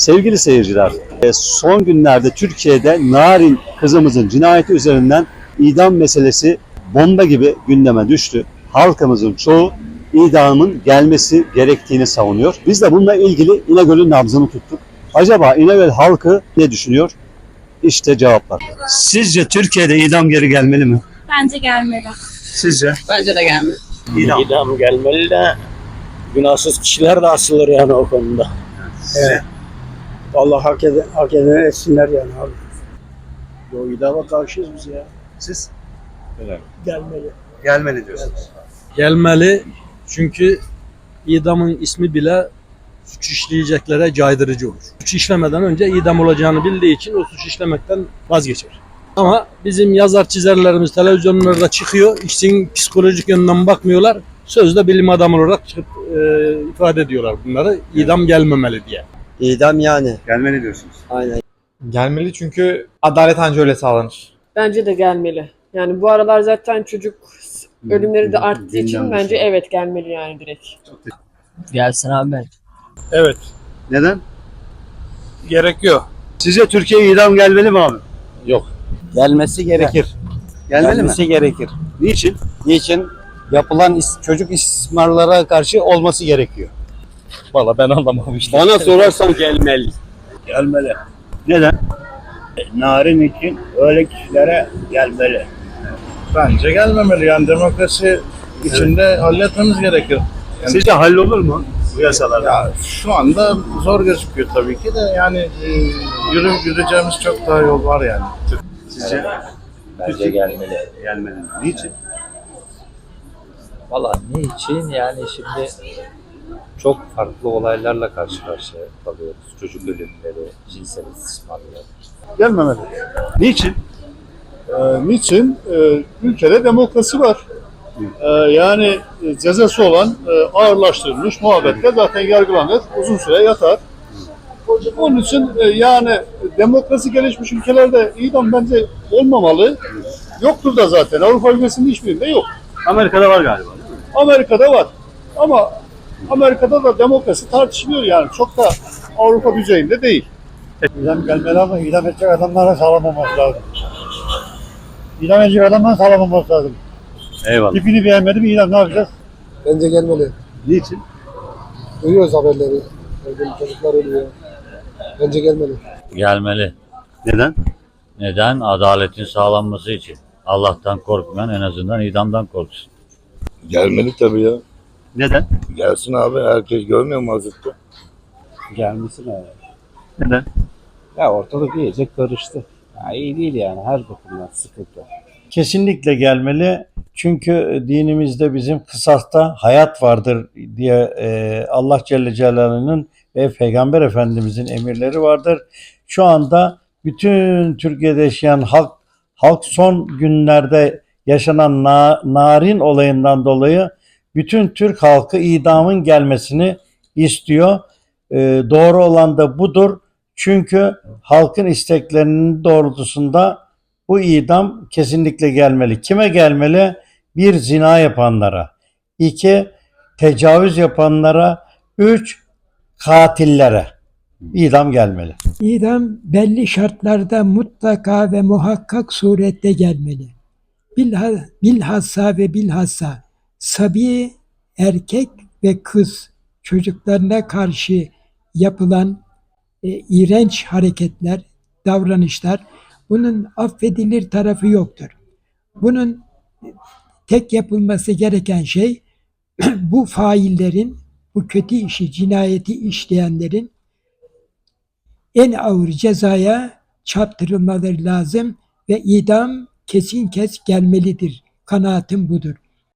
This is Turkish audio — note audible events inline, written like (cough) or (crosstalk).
Sevgili seyirciler, e, son günlerde Türkiye'de Narin kızımızın cinayeti üzerinden idam meselesi bomba gibi gündeme düştü. Halkımızın çoğu idamın gelmesi gerektiğini savunuyor. Biz de bununla ilgili İnegöl'ün nabzını tuttuk. Acaba İnegöl halkı ne düşünüyor? İşte cevaplar. Sizce Türkiye'de idam geri gelmeli mi? Bence gelmeli. Sizce? Bence de gelmez. İdam. İdam gelmeli de günahsız kişiler de asılır yani o konuda. Evet. Vallahi hak eden, hak eden etsinler yani abi. Yo idama karşıyız biz ya. Siz? Gelmeli. Gelmeli diyorsunuz. gelmeli. Çünkü idamın ismi bile suç işleyeceklere caydırıcı olur. Suç işlemeden önce idam olacağını bildiği için o suç işlemekten vazgeçer. Ama bizim yazar çizerlerimiz televizyonlarda çıkıyor. İşin psikolojik yönden bakmıyorlar. Sözde bilim adamı olarak çıkıp e, ifade ediyorlar bunları. İdam gelmemeli diye. İdam yani. Gelmeli diyorsunuz. Aynen. Gelmeli çünkü adalet anca öyle sağlanır. Bence de gelmeli. Yani bu aralar zaten çocuk ölümleri de arttığı için bence evet gelmeli yani direkt. Gelsin abi ben. Evet. Neden? Gerekiyor. Sizce Türkiye'ye idam gelmeli mi abi? Gelmesi gerekir. Gelmeli mi? Gelmesi gerekir. Niçin? Niçin? Yapılan is- çocuk istismarlara karşı olması gerekiyor. Valla ben anlamamıştım. Bana sorarsan gelmeli. Gelmeli. Neden? Narin için öyle kişilere gelmeli. Bence gelmemeli yani demokrasi içinde halletmemiz gerekir. Sizce hallolur mu bu yasalar? Ya şu anda zor gözüküyor tabii ki de yani e, yürü, yürüyeceğimiz çok daha yol var yani. Sizce? Bence gelmeli. Gelmeli. Niçin? Valla ne için yani şimdi çok farklı olaylarla karşı karşıya kalıyoruz. Çocuk ölümleri, cinsel istismarlar. Gelmemeli. Niçin? Ee, niçin? Ee, ülkede demokrasi var. Ee, yani e, cezası olan e, ağırlaştırılmış muhabbetle zaten yargılanır, uzun süre yatar. Onun için e, yani demokrasi gelişmiş ülkelerde idam bence olmamalı. Yoktur da zaten. Avrupa ülkesinin hiçbirinde yok. Amerika'da var galiba. Amerika'da var. Ama Amerika'da da demokrasi tartışılıyor yani. Çok da Avrupa düzeyinde değil. İdam gelmeli ama idam edecek adamlara sağlam olması lazım. İdam edecek adamlara sağlam olması lazım. Eyvallah. Tipini beğenmedim idam ne yapacağız? Bence gelmeli. Niçin? Duyuyoruz haberleri. Öldüm çocuklar ölüyor. Bence gelmeli. Gelmeli. Neden? Neden? Adaletin sağlanması için. Allah'tan korkmayan en azından idamdan korksun. Gelmeli tabii ya. Neden? Gelsin abi. Herkes görmüyor mu Hazreti? Gelmesi ne? Neden? Ya ortalık iyice karıştı. Ya iyi değil yani her bakımdan sıkıntı. Kesinlikle gelmeli. Çünkü dinimizde bizim kısasta hayat vardır diye e, Allah Celle Celaluhu'nun ve Peygamber Efendimizin emirleri vardır. Şu anda bütün Türkiye'de yaşayan halk halk son günlerde yaşanan na- narin olayından dolayı bütün Türk halkı idamın gelmesini istiyor. E, doğru olan da budur. Çünkü halkın isteklerinin doğrultusunda bu idam kesinlikle gelmeli. Kime gelmeli? Bir zina yapanlara, iki tecavüz yapanlara, üç katillere idam gelmeli. İdam belli şartlarda mutlaka ve muhakkak surette gelmeli. Bilha- Bilhassa ve bilhassa sabi erkek ve kız çocuklarına karşı yapılan e, iğrenç hareketler, davranışlar bunun affedilir tarafı yoktur. Bunun tek yapılması gereken şey (clears throat) bu faillerin, bu kötü işi, cinayeti işleyenlerin en ağır cezaya çarptırılmaları lazım ve idam kesin kes gelmelidir. Kanaatim budur.